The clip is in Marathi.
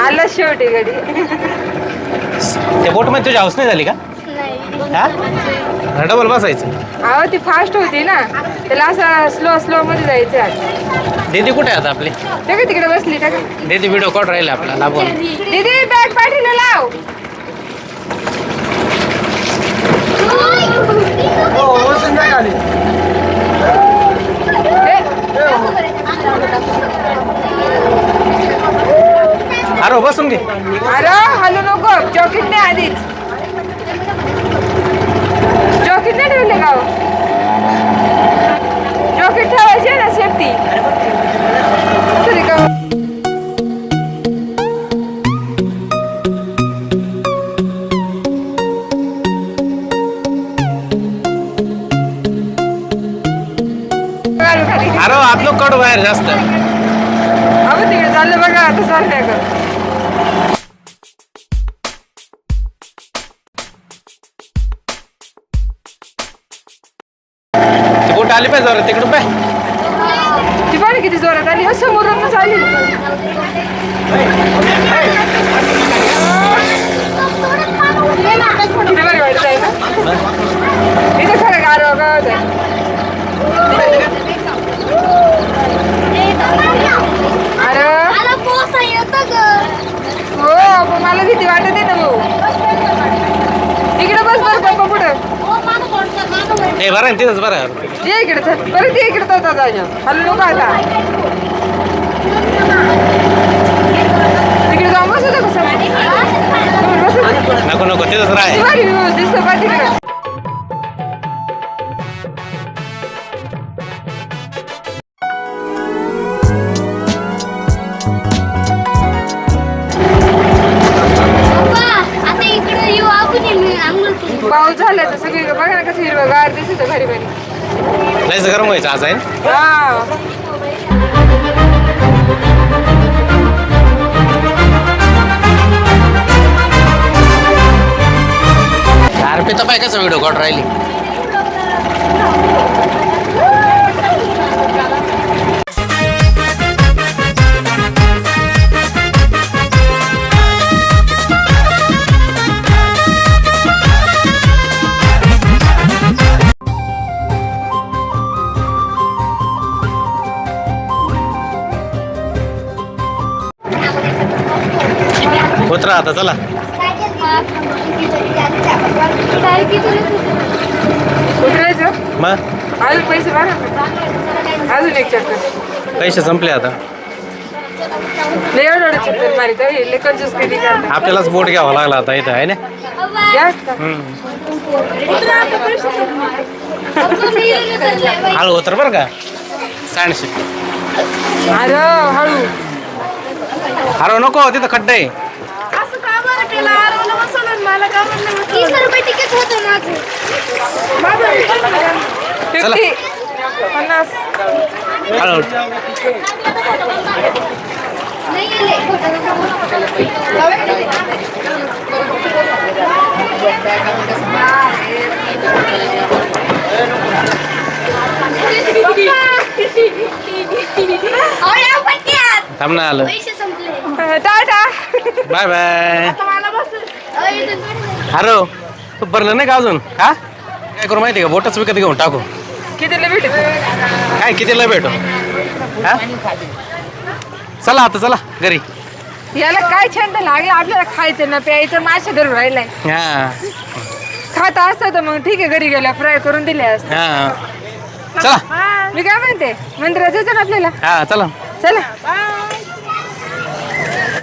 आला शेवटी गडी त्या बोटमध्ये तुझी हाऊस नाही झाली का? हा? डबल बसायचं. अहो ती फास्ट होती ना. त्याला असं स्लो स्लो मध्ये जायचं आता. दीदी कुठे आहे आता आपली? ते का तिकडे बसली का? दीदी व्हिडिओ कॉल राहिला आपला लाभून दीदी बॅग पाठीला लाव. अरे हो, बसून घे. अरे हलू नको. जॉकेट नाही आधीच. जॉकेट नाही ठेवले का हो? जॉकेट ठेवायचे ना सेफ्टी सॉरी का खाली अरे हो, नको काढू बाहेर जास्त. अहो तिकडे चाललं बघा आता चाललंय का आली पाहिजे जरा तिकडून पाय ती पण किती जोरात आली? हो समोरूनच आली किती बरी वाटत आहे ना इथं खरं गारवा गावात आहे अरे हो पण मला भीती वाटत आहे ना भाऊ इकडे बस बरं पप्पा पुढं नाही बरं तिथंच बरं. आहे. ये इकडे चल. परत ये इकडे तर जायच्या हल्लो नको आता बघा ना कसं हिरवं गार दिसत भारी भारी लयच गरम व्हायचं आज आहे? ना? हा तर पाय कसं व्हिडिओ कॉल राहिली? उतरा आता चला. मग? अजून पैसे बघा अजून एक चक्कर पैसे संपले आता. आपल्यालाच बोट घ्यावा लागला आता इथं आहे ना. हळू उतर बरं का. सांडशे हळू. अरे नको तिथं खड्डा आहे. तीस रुपये तिकीट होतं माझं. फिफ्टी पन्नास हळू नाही आले अहो, या पट्ट्यात. थांब ना आलं. पैसे संपले. टाटा. बाय बाय अरे तू भरलं नाही का अजून? हा? काय करू माहिती का? बोटच विकत घेऊन टाकू. कितीला भेटेल काय कितीला भेटू? हा? चला आता चला घरी. याला काय छंद लागला? आपल्याला खायचं ना प्यायचं मासे धरून राहिलाय. हा. खात असतं तर मग ठीक आहे घरी गेल्या फ्राय करून दिले असते. हा. चला. मी काय म्हणते? मंदिरात जायचं ना आपल्याला? हा चला. चला.